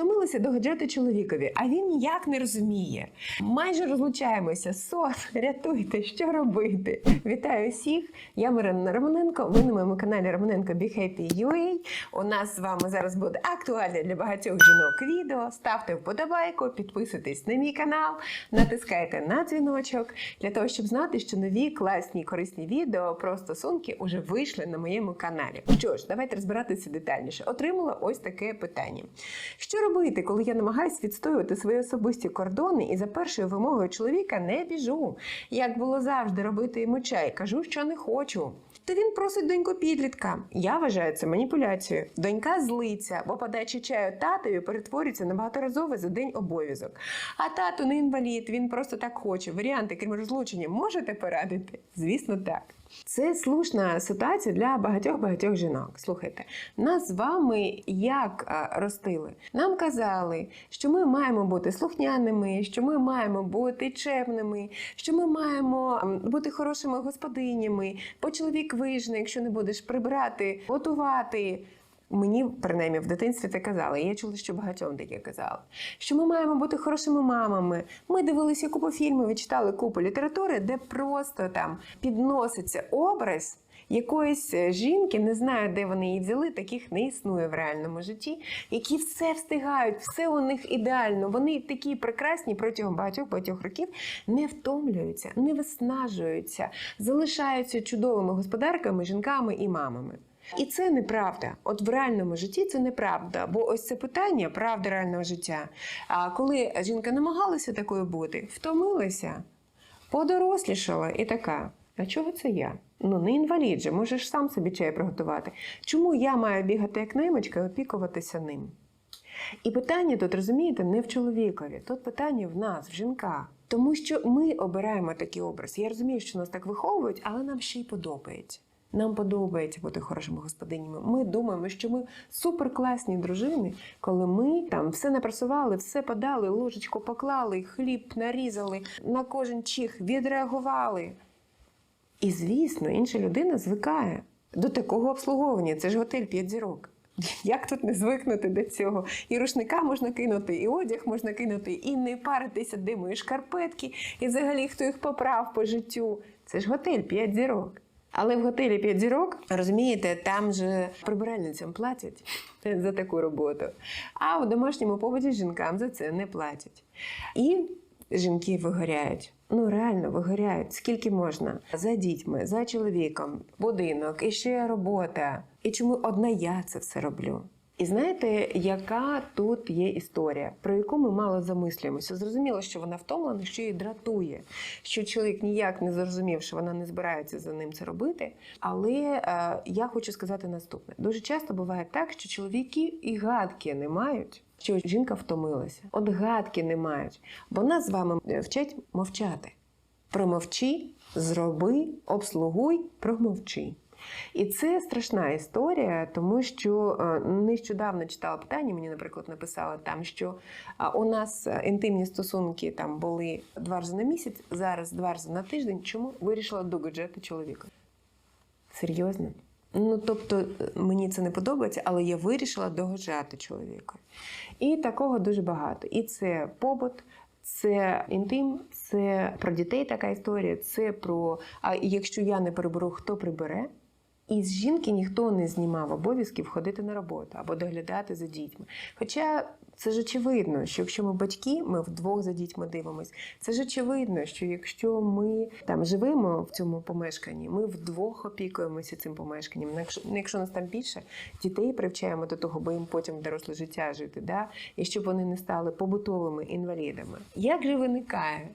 மட்டும் Втомилася догоджати чоловікові, а він ніяк не розуміє. Майже розлучаємося. Сос, рятуйте, що робити? Вітаю всіх! Я Марина Романенко. Ви на моєму каналі Романенко Be Happy UA. У нас з вами зараз буде актуальне для багатьох жінок відео. Ставте вподобайку, підписуйтесь на мій канал, натискайте на дзвіночок для того, щоб знати, що нові класні корисні відео про стосунки вже вийшли на моєму каналі. Що ж, давайте розбиратися детальніше. Отримала ось таке питання. Що робити, коли я намагаюся відстоювати свої особисті кордони і за першою вимогою чоловіка не біжу? Як було завжди робити йому чай, кажу, що не хочу. То він просить доньку підлітка. Я вважаю це маніпуляцією. Донька злиться, бо подача чаю татові перетворюється на багаторазовий за день обов'язок. А тато не інвалід, він просто так хоче. Варіанти, крім розлучення, можете порадити? Звісно, так. Це слушна ситуація для багатьох-багатьох жінок. Слухайте, нас з вами як ростили? Нам казали, що ми маємо бути слухняними, що ми маємо бути чемними, що ми маємо бути хорошими господинями, бо чоловік вижне, якщо не будеш прибирати, готувати. Мені принаймні в дитинстві це казали. і Я чула, що багатьом таке казали. Що ми маємо бути хорошими мамами. Ми дивилися купу фільмів і читали купу літератури, де просто там підноситься образ якоїсь е, жінки, не знаю, де вони її взяли, таких не існує в реальному житті, які все встигають, все у них ідеально. Вони такі прекрасні протягом багатьох багатьох років не втомлюються, не виснажуються, залишаються чудовими господарками, жінками і мамами. І це неправда. От в реальному житті це неправда. Бо ось це питання правди реального життя. А коли жінка намагалася такою бути, втомилася, подорослішала і така. А чого це я? Ну не інвалід же, можеш сам собі чай приготувати. Чому я маю бігати як наймичка і опікуватися ним? І питання тут, розумієте, не в чоловікові, тут питання в нас, в жінках. Тому що ми обираємо такий образ. Я розумію, що нас так виховують, але нам ще й подобається. Нам подобається бути хорошими господинями. Ми думаємо, що ми суперкласні дружини, коли ми там все напрасували, все подали, ложечку поклали, хліб нарізали, на кожен чих відреагували. І, звісно, інша людина звикає до такого обслуговування. Це ж готель п'ять зірок. Як тут не звикнути до цього? І рушника можна кинути, і одяг можна кинути, і не паритися, де мої шкарпетки, і взагалі хто їх поправ по життю. Це ж готель п'ять зірок. Але в готелі п'ять зірок, розумієте, там же прибиральницям платять за таку роботу. А в домашньому побуті жінкам за це не платять. І жінки вигоряють. Ну реально вигоряють. Скільки можна за дітьми, за чоловіком, будинок, і ще робота. І чому одна я це все роблю? І знаєте, яка тут є історія, про яку ми мало замислюємося? Зрозуміло, що вона втомлена, що її дратує, що чоловік ніяк не зрозумів, що вона не збирається за ним це робити. Але е, я хочу сказати наступне: дуже часто буває так, що чоловіки і гадки не мають. Що жінка втомилася, от гадки не мають, бо нас з вами вчать мовчати. Промовчи, зроби, обслугуй, промовчи. І це страшна історія, тому що е, нещодавно читала питання. Мені, наприклад, написали там, що е, у нас інтимні стосунки там були два рази на місяць, зараз два рази на тиждень. Чому вирішила догоджати чоловіка? Серйозно? Ну, тобто, е, мені це не подобається, але я вирішила догоджати чоловіка. І такого дуже багато. І це побут, це інтим, це про дітей така історія, це про а якщо я не приберу, хто прибере? І з жінки ніхто не знімав обов'язків ходити на роботу або доглядати за дітьми. Хоча це ж очевидно, що якщо ми батьки, ми вдвох за дітьми дивимось. Це ж очевидно, що якщо ми там живемо в цьому помешканні, ми вдвох опікуємося цим помешканням. Ну, Якщо, ну, якщо нас там більше, дітей привчаємо до того, бо їм потім доросле життя жити, да? і щоб вони не стали побутовими інвалідами. Як же виникає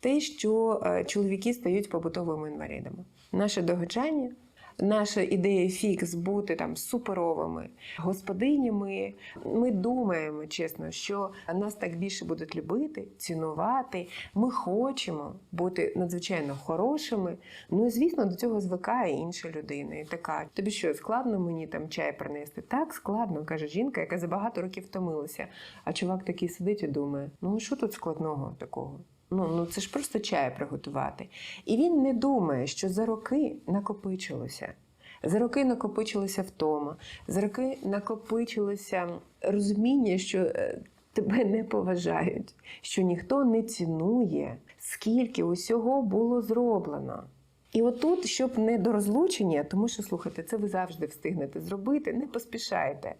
те, що е, чоловіки стають побутовими інвалідами? Наше догоджання наша ідея фікс бути там суперовими господинями. Ми думаємо, чесно, що нас так більше будуть любити, цінувати. Ми хочемо бути надзвичайно хорошими. Ну і звісно, до цього звикає інша людина. І така, тобі що, складно мені там чай принести? Так, складно, каже жінка, яка за багато років втомилася. А чувак такий сидить і думає: ну що тут складного такого? Ну, ну це ж просто чай приготувати. І він не думає, що за роки накопичилося. За роки накопичилася втома, за роки накопичилося розуміння, що е, тебе не поважають, що ніхто не цінує, скільки усього було зроблено. І отут, щоб не до розлучення, тому що слухайте, це ви завжди встигнете зробити, не поспішайте.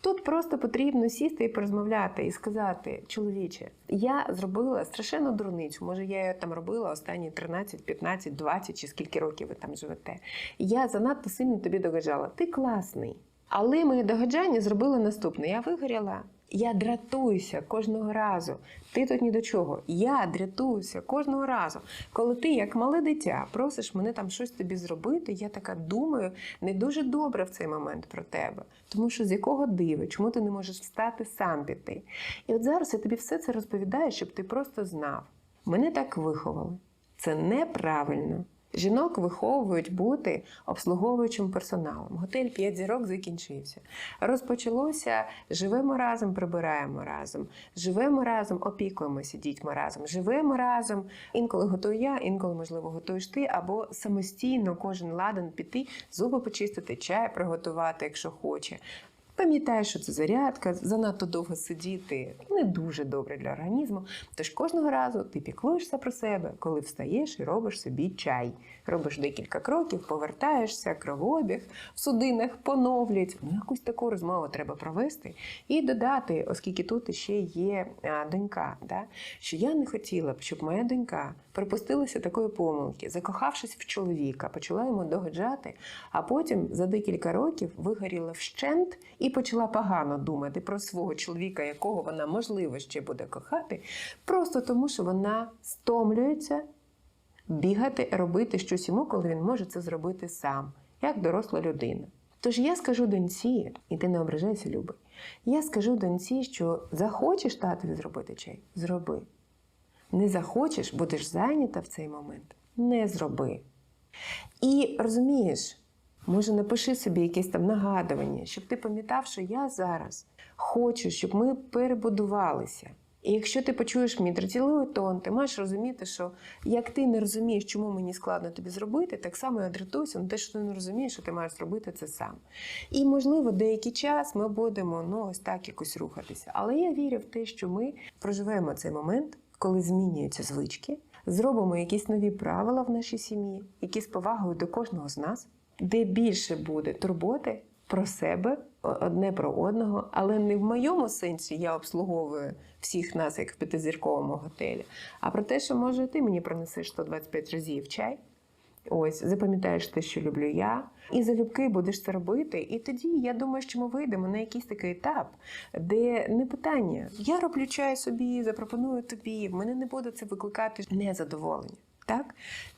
Тут просто потрібно сісти і порозмовляти і сказати: чоловіче, я зробила страшенну дурницю. Може, я її там робила останні 13, 15, 20 чи скільки років ви там живете. Я занадто сильно тобі догоджала. Ти класний. Але моє догоджання зробило наступне: я вигоріла. Я дратуюся кожного разу. Ти тут ні до чого. Я дратуюся кожного разу. Коли ти, як мале дитя, просиш мене там щось тобі зробити, я така думаю, не дуже добре в цей момент про тебе. Тому що з якого диви, чому ти не можеш встати сам піти? І от зараз я тобі все це розповідаю, щоб ти просто знав. Мене так виховали. Це неправильно. Жінок виховують бути обслуговуючим персоналом. Готель 5 зірок закінчився. Розпочалося живемо разом, прибираємо разом, живемо разом, опікуємося дітьми разом, живемо разом. Інколи готую я, інколи, можливо, готуєш ти, або самостійно кожен ладен піти, зуби почистити, чай приготувати, якщо хоче. Пам'ятаєш, що це зарядка, занадто довго сидіти не дуже добре для організму. Тож кожного разу ти піклуєшся про себе, коли встаєш і робиш собі чай. Робиш декілька кроків, повертаєшся, кровообіг в судинах поновлять. Ну, якусь таку розмову треба провести і додати, оскільки тут ще є донька, да? що я не хотіла б, щоб моя донька припустилася такої помилки, закохавшись в чоловіка, почала йому догоджати, а потім за декілька років вигоріла вщент і почала погано думати про свого чоловіка, якого вона можливо ще буде кохати, просто тому, що вона стомлюється бігати, робити щось йому, коли він може це зробити сам, як доросла людина. Тож я скажу доньці, і ти не ображайся, любий. Я скажу доньці, що захочеш татові зробити чай, зроби. Не захочеш, будеш зайнята в цей момент, не зроби. І розумієш, може, напиши собі якесь там нагадування, щоб ти пам'ятав, що я зараз хочу, щоб ми перебудувалися. І якщо ти почуєш мій дратівливий тон, ти маєш розуміти, що як ти не розумієш, чому мені складно тобі зробити, так само я дратуюся на те, що ти не розумієш, що ти маєш зробити це сам. І, можливо, деякий час ми будемо ну, ось так якось рухатися. Але я вірю в те, що ми проживемо цей момент, коли змінюються звички, зробимо якісь нові правила в нашій сім'ї, які з повагою до кожного з нас, де більше буде турботи про себе, одне про одного, але не в моєму сенсі я обслуговую всіх нас, як в п'ятизірковому готелі, а про те, що може ти мені принесеш 125 разів чай. Ось, запам'ятаєш те, що люблю я, і залюбки будеш це робити. І тоді я думаю, що ми вийдемо на якийсь такий етап, де не питання: я роблю чай собі, запропоную тобі, в мене не буде це викликати незадоволення. Так?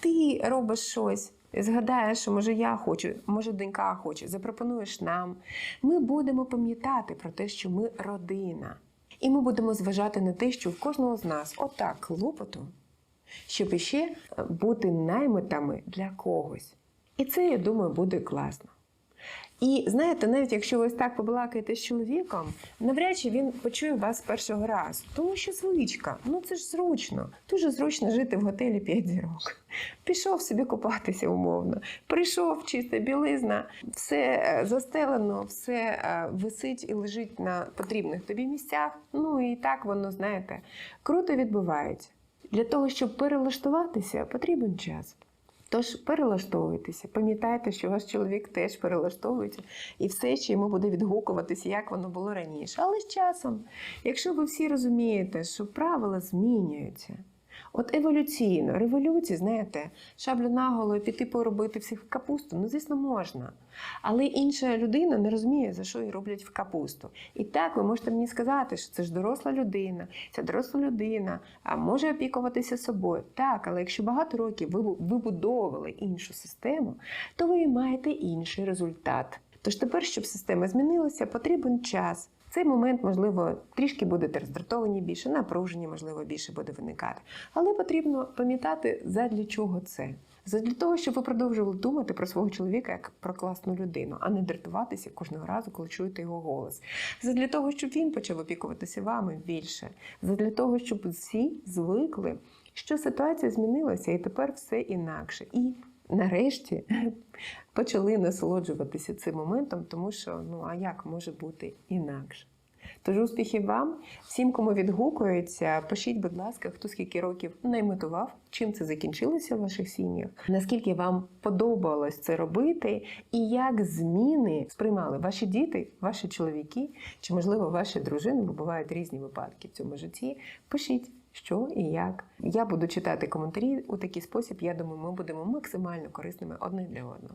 Ти робиш щось. Згадаєш, що може я хочу, може донька хоче, запропонуєш нам. Ми будемо пам'ятати про те, що ми родина. І ми будемо зважати на те, що в кожного з нас отак клопоту, щоб іще бути наймитами для когось. І це, я думаю, буде класно. І знаєте, навіть якщо ви так побалакаєте з чоловіком, навряд чи він почує вас першого разу. Тому що звичка, ну це ж зручно. Дуже зручно жити в готелі 5 зірок. Пішов собі купатися умовно, прийшов чиста білизна, все е, застелено, все е, висить і лежить на потрібних тобі місцях. Ну і так воно, знаєте, круто відбувається. Для того, щоб перелаштуватися, потрібен час. Тож перелаштовуйтеся, пам'ятайте, що ваш чоловік теж перелаштовується, і все ще йому буде відгукуватися, як воно було раніше. Але з часом, якщо ви всі розумієте, що правила змінюються. От еволюційно, революції, знаєте, шаблю наголо піти поробити всіх в капусту, ну, звісно, можна. Але інша людина не розуміє, за що її роблять в капусту. І так ви можете мені сказати, що це ж доросла людина, ця доросла людина може опікуватися собою. Так, але якщо багато років ви вибудовували іншу систему, то ви маєте інший результат. Тож тепер, щоб система змінилася, потрібен час. Цей момент, можливо, трішки будете роздратовані більше, напруження, можливо, більше буде виникати. Але потрібно пам'ятати, задля чого це. Задля того, щоб ви продовжували думати про свого чоловіка як про класну людину, а не дратуватися кожного разу, коли чуєте його голос. Задля того, щоб він почав опікуватися вами більше. Задля того, щоб всі звикли, що ситуація змінилася, і тепер все інакше. І нарешті почали насолоджуватися цим моментом, тому що ну а як може бути інакше? Тож успіхів вам, всім, кому відгукується, пишіть, будь ласка, хто скільки років не імітував, чим це закінчилося в ваших сім'ях, наскільки вам подобалось це робити, і як зміни сприймали ваші діти, ваші чоловіки, чи, можливо, ваші дружини, бо бувають різні випадки в цьому житті. Пишіть. Що і як я буду читати коментарі у такий спосіб. Я думаю, ми будемо максимально корисними одне для одного.